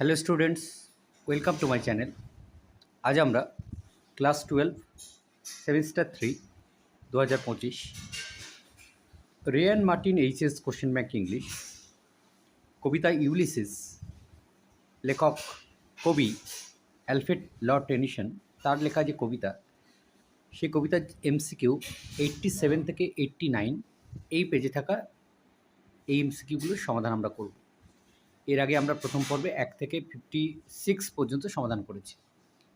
Hello students welcome to my channel আজ আমরা class twelve semester three দু হাজার পঁচিশ Ryan Martin HS question bank English কবিতা Ulysses লেখক কবি অ্যালফ্রেড লর্ড টেনিসন তার লেখা যে কবিতা সেই কবিতার এমসিকিউ এইট্টি সেভেন থেকে এইট্টি নাইন এই পেজে থাকা এই এমসিকিউগুলোর সমাধান আমরা করব। এর আগে আমরা প্রথম পর্বে এক থেকে ফিফটি সিক্স পর্যন্ত সমাধান করেছি।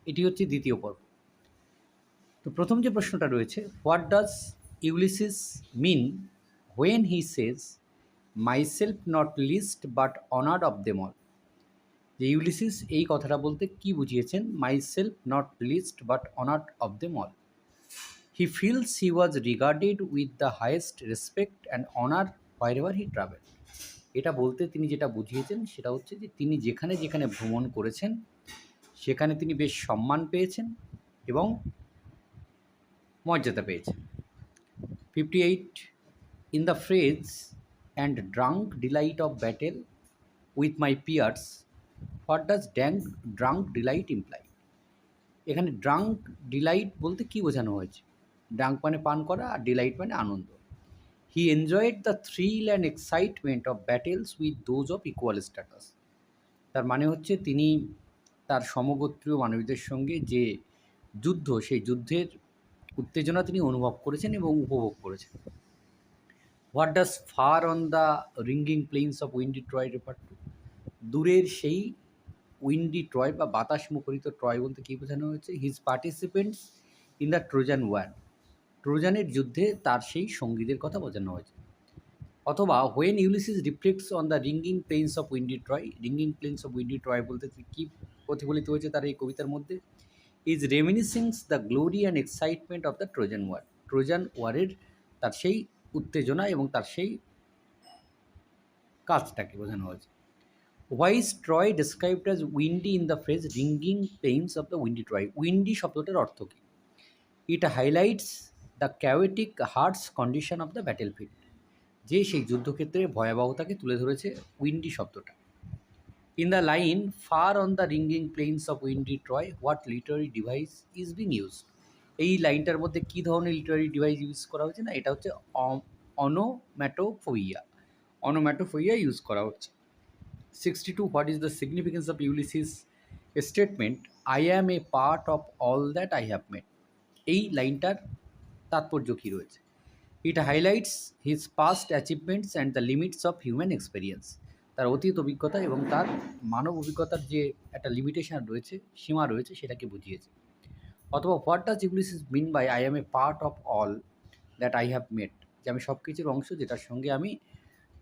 এটি হচ্ছে দ্বিতীয় পর্ব। তো প্রথম যে প্রশ্নটা রয়েছে what does Ulysses mean when he says myself not least but honoured of them all যে ইউলিসিস এই কথাটা বলতে কি বুঝিয়েছেন? Myself not least but honoured of them all he feels he was regarded with the highest respect and honour wherever he travel এটা বলতে তিনি যেটা বুঝিয়েছেন সেটা হচ্ছে যে তিনি যেখানে যেখানে ভ্রমণ করেছেন, সেখানে তিনি বেশ সম্মান পেয়েছেন এবং মর্যাদা পেয়েছেন। Fifty eight in the phrase and drank delight of battle with my peers what does dank drank delight imply এখানে ড্রাঙ্ক ডিলাইট বলতে কী বোঝানো হয়েছে? ড্রাঙ্ক মানে পান করা আর ডিলাইট মানে আনন্দ। He enjoyed the thrill and excitement of battles with those of equal status তার মানে হচ্ছে তিনি তার সমগোত্রীয় মানবীদের সঙ্গে যে যুদ্ধ, সেই যুদ্ধের উত্তেজনা তিনি অনুভব করেছেন এবং উপভোগ করেছেন। What does far on the ringing plains of windy Troy refer to দূরের সেই উইন্ডি ট্রয় বা বাতাস মুখরিত ট্রয় বলতে কী বোঝানো হয়েছে? His participants in the Trojan war ট্রোজানের যুদ্ধে তার সেই সঙ্গীদের কথা বোঝানো হয়েছে। অথবা when Ulysses reflects on the ringing plains of windy Troy ringing plains of windy Troy বলতে কী প্রতিফলিত হয়েছে তার এই কবিতার মধ্যে? Is reminiscings the glory and excitement of the Trojan war Trojan ওয়ারের তার সেই উত্তেজনা এবং তার সেই কাজটাকে বোঝানো হয়েছে। Why is Troy described as windy in the phrase ringing plains of the windy Troy windy শব্দটার অর্থ কী? It highlights the chaotic harsh condition of the battlefield যে সেই যুদ্ধক্ষেত্রে ভয়াবহতাকে তুলে ধরেছে উইন্ডি শব্দটা। In the line far on the ringing plains of windy Troy what literary device is being use এই লাইনটার মধ্যে কী ধরনের লিটারি ডিভাইস ইউজ করা হচ্ছে না? এটা হচ্ছে অনোম্যাটোফোইয়া অনোম্যাটোফোইয়া ইউজ করা হচ্ছে। Sixty two what is the significance of Ulysses statement I am a part of all that I have made এই লাইনটার তাৎপর্য কী রয়েছে। It highlights his past achievements and the limits of human experience তার অতীত অভিজ্ঞতা এবং তার মানব অভিজ্ঞতার যে একটা লিমিটেশন রয়েছে, সীমা রয়েছে, সেটাকে বুঝিয়েছে। অথবা what does Ulysses mean by I am a part of all that I have made যে আমি সব কিছুর অংশ যেটার সঙ্গে আমি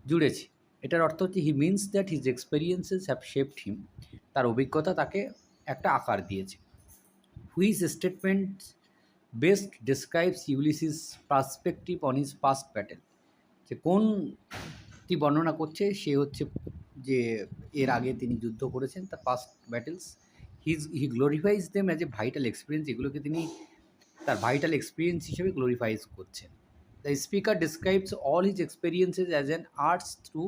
জুড়েছি। এটার অর্থ হচ্ছে he means that his experiences have shaped him তার অভিজ্ঞতা তাকে একটা আকার দিয়েছে। Which statement best describes Ulysses perspective on his past battle যে কোনটি বর্ণনা করছে, সে হচ্ছে যে এর আগে তিনি যুদ্ধ করেছেন, তার past battles his he glorifies them as a vital experience এগুলোকে তিনি তার ভাইটাল এক্সপিরিয়েন্স হিসেবে গ্লোরিফাইজ করছেন। The speaker describes all his experiences as an arch through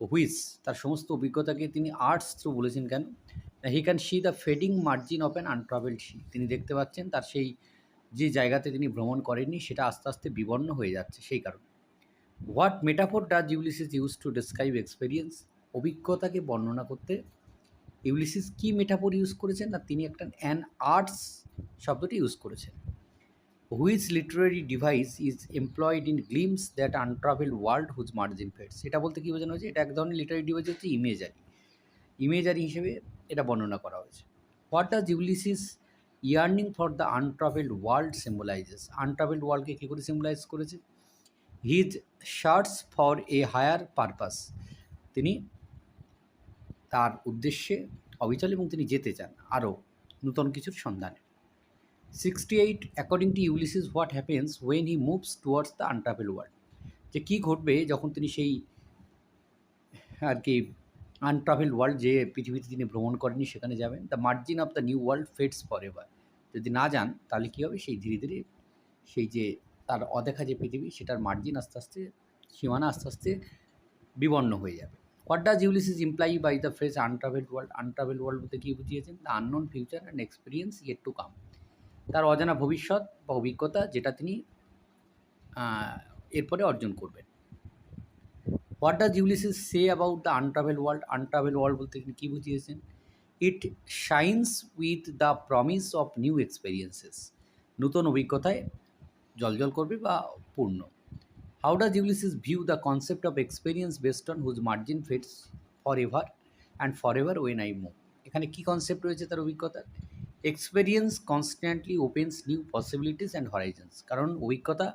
which তার সমস্ত অভিজ্ঞতাকে তিনি আর্টস থ্রু বলেছেন কেন? He can see the fading margin of an untravelled sea তিনি দেখতে পাচ্ছেন তার সেই যে জায়গাতে তিনি ভ্রমণ করেননি, সেটা আস্তে আস্তে বিবর্ণ হয়ে যাচ্ছে সেই কারণে। What metaphor does Ulysses use to describe experience অভিজ্ঞতাকে বর্ণনা করতে ইউলিসিস কী মেটাফোর ইউজ করেছেন না তিনি একটা অ্যান আর্টস শব্দটি ইউজ করেছেন। Which literary device is employed in gleams that untravelled world whose margin fades এটা বলতে কী বোঝানো হয়েছে? এটা এক ধরনের লিটারারি ডিভাইস হচ্ছে ইমেজারি ইমেজারি হিসেবে এটা বর্ণনা করা হয়েছে। What does Ulysses yearning for the untravelled world symbolizes untravelled ওয়ার্ল্ডকে কী করে সিম্বলাইজ করেছে? His search for a higher purpose তিনি তার উদ্দেশ্যে অবিচল এবং তিনি যেতে চান আরও নূতন কিছুর সন্ধানে। Sixty eight according to Ulysses what happens when he moves towards the untravelled world যে কী ঘটবে যখন তিনি সেই আর কি আনট্রাভেল ওয়ার্ল্ড যে পৃথিবীতে তিনি ভ্রমণ করেননি সেখানে যাবেন? The margin of the new world fades forever যদি না যান, তাহলে কী হবে? সেই ধীরে ধীরে সেই যে তার অদেখা যে পৃথিবী, সেটার মার্জিন আস্তে আস্তে, সীমানা আস্তে আস্তে বিবর্ণ হয়ে যাবে। What does Ulysses imply by the phrase untravelled world untravelled world বলতে কী বুঝিয়েছেন? The unknown future and experience yet to come তার অজানা ভবিষ্যৎ বা অভিজ্ঞতা যেটা তিনি এরপরে অর্জন করবেন। What does Ulysses say about the untravelled world untravelled world বলতে তিনি কী বুঝিয়েছেন? It shines with the promise of new experiences নতুন অভিজ্ঞতায় জলজল করবে বা পূর্ণ। How does Ulysses view the concept of experience based on whose margin fades forever and forever when I move এখানে কী কনসেপ্ট রয়েছে তার অভিজ্ঞতার experience constantly opens new possibilities and horizons কারণ অভিজ্ঞতা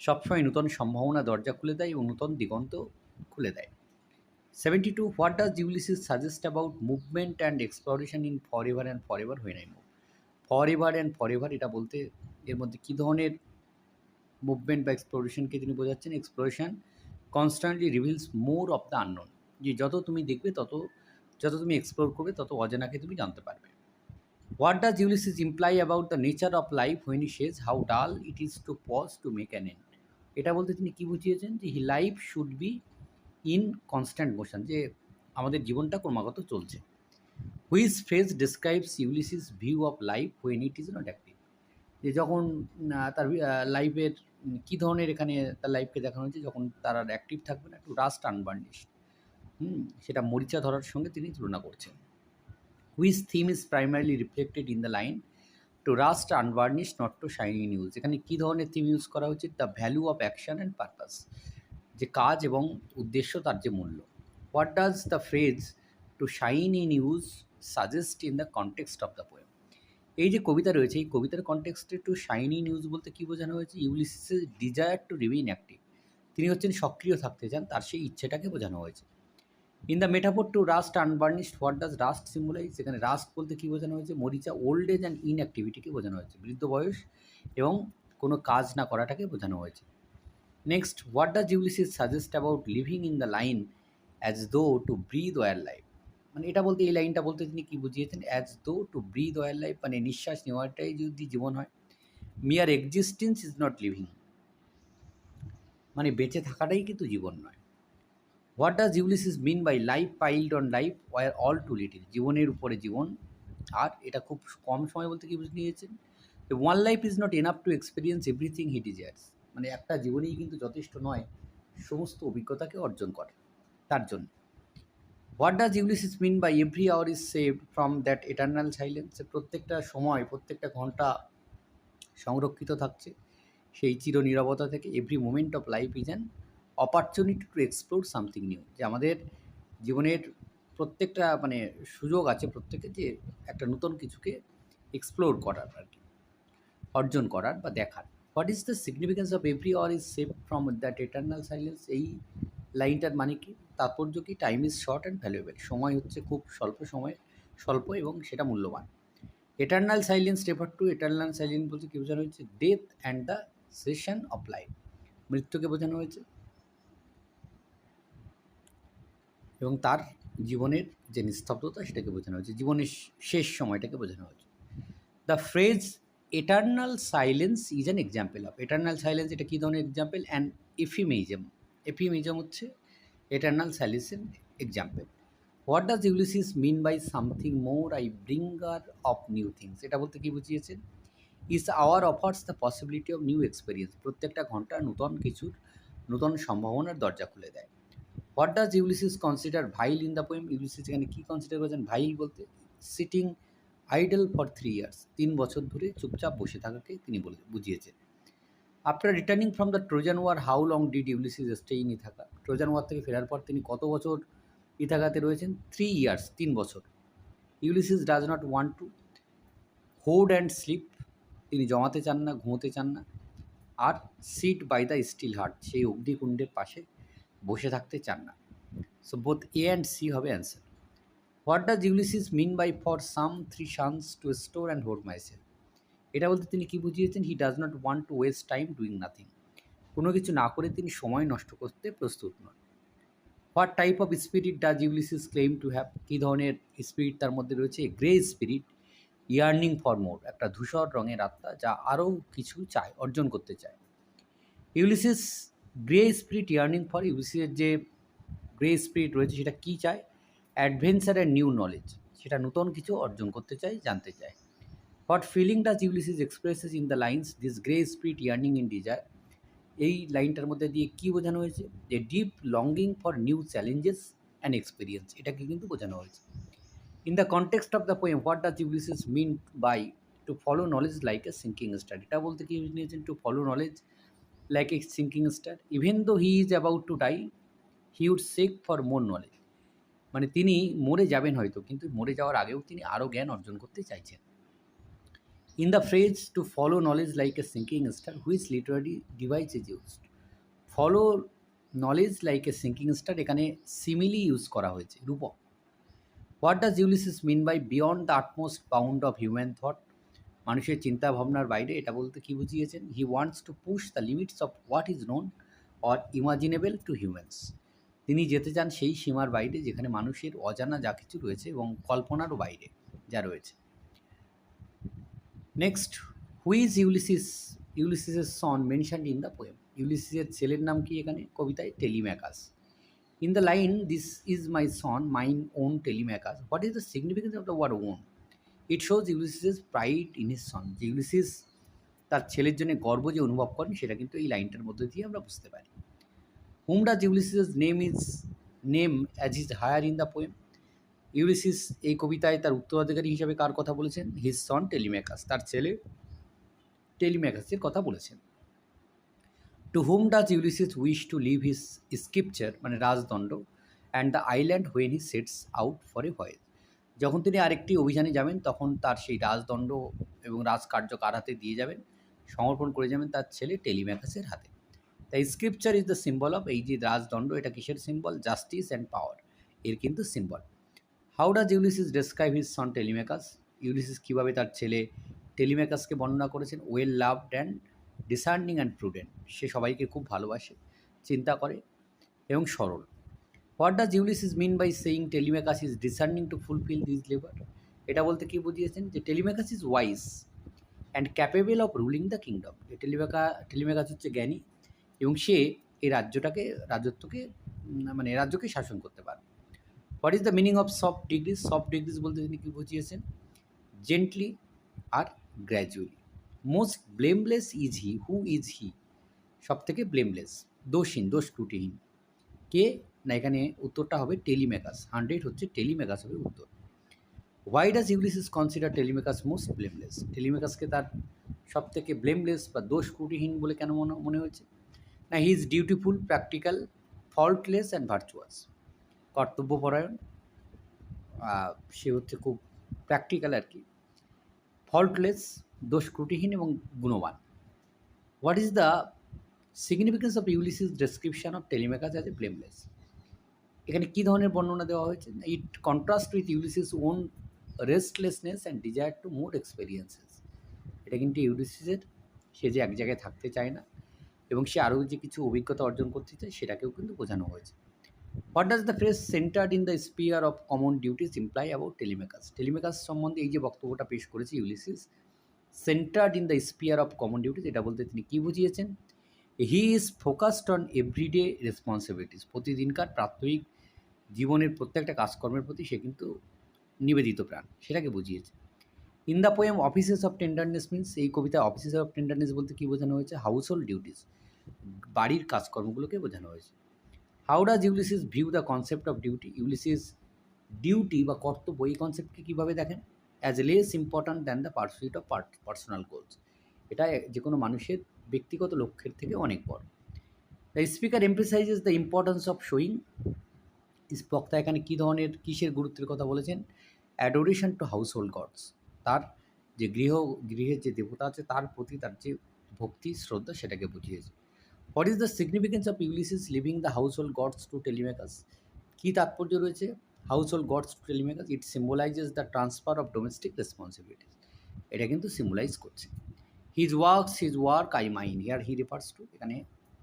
সবসময় নূতন সম্ভাবনা দরজা খুলে দেয় এবং নূতন দিগন্ত খুলে দেয়। Seventy two what does Ulysses suggest about movement and exploration in forever and forever when I move forever and forever এটা বলতে এর মধ্যে কী ধরনের মুভমেন্ট বা এক্সপ্লোরেশনকে তিনি বোঝাচ্ছেন? Exploration constantly reveals more of the unknown যে যত তুমি দেখবে, তত, যত তুমি এক্সপ্লোর করবে, তত অজানাকে তুমি জানতে পারবে। What does Ulysses imply about the nature of life when he says how dull it is to pause to make an end এটা বলতে তিনি কী বুঝিয়েছেন? যে he life should be in constant motion, যে আমাদের জীবনটা ক্রমাগত চলছে। Which phrase describes Ulysses view of life when it is not active. যে যখন তার লাইফের কী ধরনের এখানে তার লাইফকে দেখানো হয়েছে, যখন তার আর অ্যাক্টিভ থাকবে না, একটু রাস্ট আনবার্নিশ হুম, সেটা মরিচা ধরার সঙ্গে তিনি তুলনা করছেন। Which theme is primarily reflected in the line to rust unburnished, not to shine in use. এখানে কী ধরনের থিম ইউজ করা হচ্ছে the value of action and purpose. যে কাজ এবং উদ্দেশ্য তার যে মূল্য। What does the phrase to shine in use suggest in the context of the poem এই যে কবিতা রয়েছে, এই কবিতার কনটেক্সটে টু শাইনি নিউজ বলতে কী বোঝানো হয়েছে? ইউলিসিসের ডিজায়ার টু রিমেইন অ্যাক্টিভ তিনি হচ্ছেন সক্রিয় থাকতে চান, তার সেই ইচ্ছেটাকে বোঝানো হয়েছে। In the metaphor to rust unburnished what does rust symbolize এখানে রাস্ট বলতে কী বোঝানো হয়েছে? মরিচা ওল্ড এজ অ্যান্ড ইনঅ্যাক্টিভিটিকে বোঝানো হয়েছে। বৃদ্ধ বয়স এবং কোনো কাজ না করাটাকে বোঝানো হয়েছে। Next what does Ulysses suggest about living in the line as though to breathe were life মানে এটা বলতে, এই লাইনটা বলতে তিনি কী বুঝিয়েছেন? As though to breathe were life মানে নিঃশ্বাস নেওয়াটাই যদি জীবন হয় মিয়ার এক্সিস্টেন্স ইজ নট লিভিং মানে বেঁচে থাকাটাই কিন্তু জীবন নয়। What does Ulysses mean by life piled on life were all too little জীবনের উপরে জীবন, আর এটা খুব কম সময় বলতে কি বুঝে নিয়েছেন one life is not enough to experience everything he desires মানে একটা জীবনেই কিন্তু যথেষ্ট নয়, সমস্ত অভিজ্ঞতাকে অর্জন করে। তার জন্য। What does Ulysses mean by every hour is saved from that eternal silence প্রত্যেকটা সময়, প্রত্যেকটা ঘণ্টা সংরক্ষিত থাকছে। সেই চির নীরবতা থেকে every moment of life is an opportunity to explore something new যে আমাদের জীবনের প্রত্যেকটা মানে সুযোগ আছে প্রত্যেকে যে একটা নতুন কিছুকে এক্সপ্লোর করার আর কি, অর্জন করার বা দেখার। What is the significance of every hour is saved from that eternal silence এই লাইনটার মানে কি? তাৎপর্য কি? Time is short and valuable সময় হচ্ছে খুব স্বল্প সময়, স্বল্প এবং সেটা মূল্যবান। Eternal silence refer to eternal silence বলতে কী বোঝানো হয়েছে? Death and the cessation of life মৃত্যুকে বোঝানো হয়েছে। এবং তার জীবনের যে নিস্তব্ধতা, সেটাকে বোঝানো হয়েছে। জীবনের শেষ সময়টাকে বোঝানো হয়েছে। The phrase eternal silence is an example of eternal silence এটা কী ধরনের এক্সাম্পল অ্যান্ড এফিমেইজম এফিমেইজম হচ্ছে eternal সাইলেন্সের example what does Ulysses mean by something more I bringer of new things এটা বলতে কী বুঝিয়েছেন? Is hour offers the possibility of new experience প্রত্যেকটা ঘণ্টা নূতন কিছুর নূতন সম্ভাবনার দরজা খুলে দেয়। What does Ulysses consider vile in the poem Ulysses এখানে কী কনসিডার করেছেন? ভাইল বলতে sitting idle for three years তিন বছর ধরে চুপচাপ বসে থাকাকে তিনি বলে বুঝিয়েছেন। After returning from the Trojan war how long did Ulysses stay in Ithaca Trojan war থেকে ফেরার পর তিনি কত বছর ইথাকাতে রয়েছেন? থ্রি ইয়ার্স তিন বছর। Ulysses does not want to hoard and sleep তিনি জমাতে চান না, ঘুমোতে চান না। আর sit by the still hearth সেই অগ্নিকুণ্ডের পাশে বসে থাকতে চান না। So both A and C হবে answer what does Ulysses mean by for some three suns to store and hold myself এটা বলতে তিনি কী বুঝিয়েছেন? He does not want to waste time doing nothing কোনো কিছু না করে তিনি সময় নষ্ট করতে প্রস্তুত নন। What type of spirit does Ulysses claim to have কী ধরনের স্পিরিট তার মধ্যে রয়েছে? Grey spirit yearning for more একটা ধূসর রঙের আত্মা যা আরও কিছু চায়, অর্জন করতে চায়। Ulysses grey spirit yearning for ইউলিসিসের যে গ্রে স্পিরিট রয়েছে সেটা কী চায়? অ্যাডভেঞ্চার অ্যান্ড নিউ নলেজ, সেটা নতুন কিছু অর্জন করতে চায় জানতে চায় what feeling does Ulysses expresses in the lines this grey spirit yearning in desire এই লাইনটার মধ্যে দিয়ে কী বোঝানো হয়েছে? যে deep longing for new challenges and experience এটাকে কিন্তু বোঝানো হয়েছে। In the context of the poem what does Ulysses mean by to follow knowledge like a sinking star এটা বলতে কি নিয়েছেন? To follow knowledge like a sinking star even though he is about to die he would seek for more knowledge মানে তিনি মরে যাবেন হয়তো, কিন্তু মরে যাওয়ার আগেও তিনি আরও জ্ঞান অর্জন করতে চাইছেন। In the phrase to follow knowledge like a sinking star which literary device is used follow knowledge like a sinking star এখানে সিমিলি ইউজ করা হয়েছে, রূপক। What does Ulysses mean by beyond the utmost bound of human thought মানুষের চিন্তা ভাবনার বাইরে এটা বলতে কী বুঝিয়েছেন? He wants to push the limits of what is known or imaginable to humans তিনি যেতে চান সেই সীমার বাইরে যেখানে মানুষের অজানা যা কিছু রয়েছে এবং কল্পনারও বাইরে যা রয়েছে। Next who's Ulysses ইউলিসিসের son mention in the poem ইউলিসিসের ছেলের নাম কি এখানে? কবিতায় Telemachus in the line this is my son mine own Telemachus what is the significance of the word own it shows Ulysses pride in his son যে Ulysses তার ছেলের জন্য গর্ব যে অনুভব করেন, সেটা কিন্তু এই লাইনটার মধ্যে দিয়ে আমরা বুঝতে পারি। Whom does Ulysses name is name as is heir in the poem Ulysses এই কবিতায় তার উত্তরাধিকারী হিসাবে কার কথা বলেছেন? হিজ সন টেলিম্যাকাস তার ছেলে টেলিম্যাকাসের কথা বলেছেন। To whom does Ulysses wish to leave his scripture মানে রাজদণ্ড and the island when he sets out for a voyage যখন তিনি আরেকটি অভিযানে যাবেন, তখন তার সেই রাজদণ্ড এবং রাজকার্য কার হাতে দিয়ে যাবেন? সমর্পণ করে যাবেন তার ছেলে টেলিম্যাকাসের হাতে। তাই scripture is the symbol of এই যে রাজদণ্ড, এটা কিসের সিম্বল জাস্টিস অ্যান্ড পাওয়ার এর কিন্তু symbol how does Ulysses describe his son Telemachus Ulysses কীভাবে তার ছেলে টেলিমেকাসকে বর্ণনা করেছেন? Well loved and discerning and prudent সে সবাইকে খুব ভালোবাসে, চিন্তা করে এবং সরল। What does Ulysses mean by saying Telemachus is discerning to fulfil this labour এটা বলতে কী বুঝিয়েছেন? যে Telemachus is wise and capable of ruling the kingdom Telemachus Telemachus হচ্ছে জ্ঞানী এবং সে এই রাজ্যটাকে, রাজত্বকে মানে রাজ্যকে শাসন করতে পারে। What is the meaning of soft degrees soft degrees বলতে তিনি কী বুঝিয়েছেন? Gently R gradually most blameless is he who is he সব থেকে ব্লেমলেস দোষহীন দোষ ত্রুটিহীন কে? না, এখানে উত্তরটা হবে টেলিমেকাস হান্ড্রেড হচ্ছে টেলিমেকাস হবে উত্তর। Why does Ulysses consider Telemachus most blameless টেলিমেকাসকে তার সব থেকে ব্লেমলেস বা দোষ ত্রুটিহীন বলে কেন মনে মনে হয়েছে? না he is dutiful practical faultless and virtuous কর্তব্যপরায়ণ। সে হচ্ছে খুব প্র্যাকটিক্যাল আর কি। ফল্টলেস দোষ ত্রুটিহীন এবং গুণবান। What is the significance of Ulysses description of Telemachus as a blameless এখানে কী ধরনের বর্ণনা দেওয়া হয়েছে? It contrast with Ulysses own restlessness and desire to more experiences এটা কিন্তু ইউলিসিসের সে যে এক জায়গায় থাকতে চায় না। এবং সে আরও যে কিছু অভিজ্ঞতা অর্জন করতে চায়, সেটাকেও কিন্তু বোঝানো হয়েছে। What does the phrase centred in the sphere of common duties imply about Telemachus Telemachus সম্বন্ধে এই যে বক্তব্যটা পেশ করেছে Ulysses centred in the sphere of common duties এটা বলতে তিনি কী বুঝিয়েছেন? He is focused on everyday responsibilities প্রতিদিনকার প্রাত্যহিক জীবনের প্রত্যেকটা কাজকর্মের প্রতি সে কিন্তু নিবেদিত প্রাণ। সেটাকে বুঝিয়েছে। In the poem offices of tenderness means এই কবিতায় অফিসেস অফ টেন্ডারনেস বলতে কী বোঝানো হয়েছে? হাউস হোল্ড ডিউটিস বাড়ির কাজকর্মগুলোকে বোঝানো হয়েছে। How does Ulysses view the concept of duty Ulysses duty বা কর্তব্য এই কনসেপ্টকে কীভাবে দেখেন? As less important than the pursuit of personal goals এটা যে কোনো মানুষের ব্যক্তিগত লক্ষ্যের থেকে অনেক বড়। The speaker emphasises the importance of showing বক্তা এখানে কী ধরনের, কিসের গুরুত্বের কথা বলেছেন? Adoration to household gods তার যে গৃহ, গৃহের যে দেবতা আছে, তার প্রতি তার যে ভক্তি, শ্রদ্ধা, সেটাকে বুঝিয়েছে। What is the significance of Ulysses leaving the household gods to Telemachus কী তাৎপর্য রয়েছে? Household gods to Telemachus it symbolises the transfer of domestic responsibilities এটা কিন্তু সিম্বলাইজ করছে। His works his work I mine here he refers to এখানে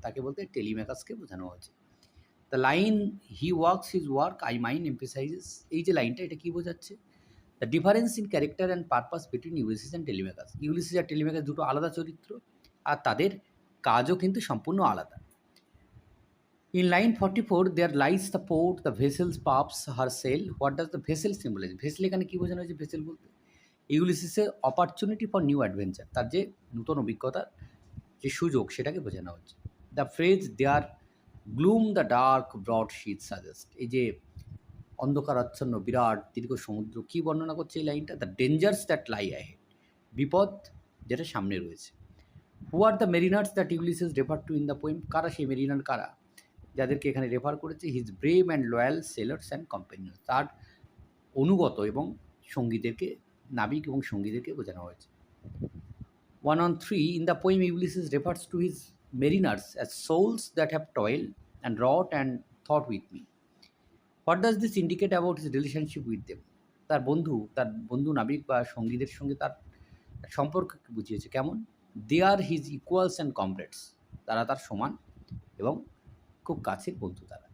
তাকে বলতে টেলিমেকাসকে বোঝানো হয়েছে। The line he works his work I mine emphasises এই যে লাইনটা এটা কী বোঝাচ্ছে? The difference in character and purpose between Ulysses and Telemachus Ulysses R Telemachus দুটো আলাদা চরিত্র আর তাদের কাজও কিন্তু সম্পূর্ণ আলাদা। In line line 44, there lies the port the vessels puffs her sail what does the vessel symbolize? Vessel এখানে কী বোঝানো হয়েছে ভেসেল বলতে? ইউলিসিসের অপরচুনিটি ফর নিউ অ্যাডভেঞ্চার তার যে নূতন অভিজ্ঞতার যে সুযোগ সেটাকে বোঝানো হচ্ছে। The phrase there gloom the dark broad seas suggest এই যে অন্ধকারাচ্ছন্ন বিরাট দীর্ঘ সমুদ্র। কী বর্ণনা করছে এই লাইনটা? দ্য ডেঞ্জার্স দ্যাট লাই আহে বিপদ যেটা সামনে রয়েছে। Who are the mariners that Ulysses refer to in the poem কারা সেই মেরিনার কারা? যাদেরকে এখানে রেফার করেছে his brave and loyal sailors and companion তার অনুগত এবং সঙ্গীদেরকে, নাবিক এবং সঙ্গীদেরকে বোঝানো হয়েছে। One on three in the poem Ulysses refers to his mariners as souls that have toil and wrought and thought with me what does this indicate about his relationship with them তার বন্ধু তার বন্ধু নাবিক বা সঙ্গীদের সঙ্গে তার সম্পর্ক বুঝিয়েছে কেমন? They are his equals and comrades তারা তার সমান এবং খুব কাছের বন্ধু তারা।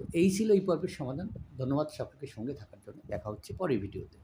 তো এই ছিল এই পর্বের সমাধান। ধন্যবাদ সকলকে সঙ্গে থাকার জন্য। দেখা হচ্ছে পরের ভিডিওতে।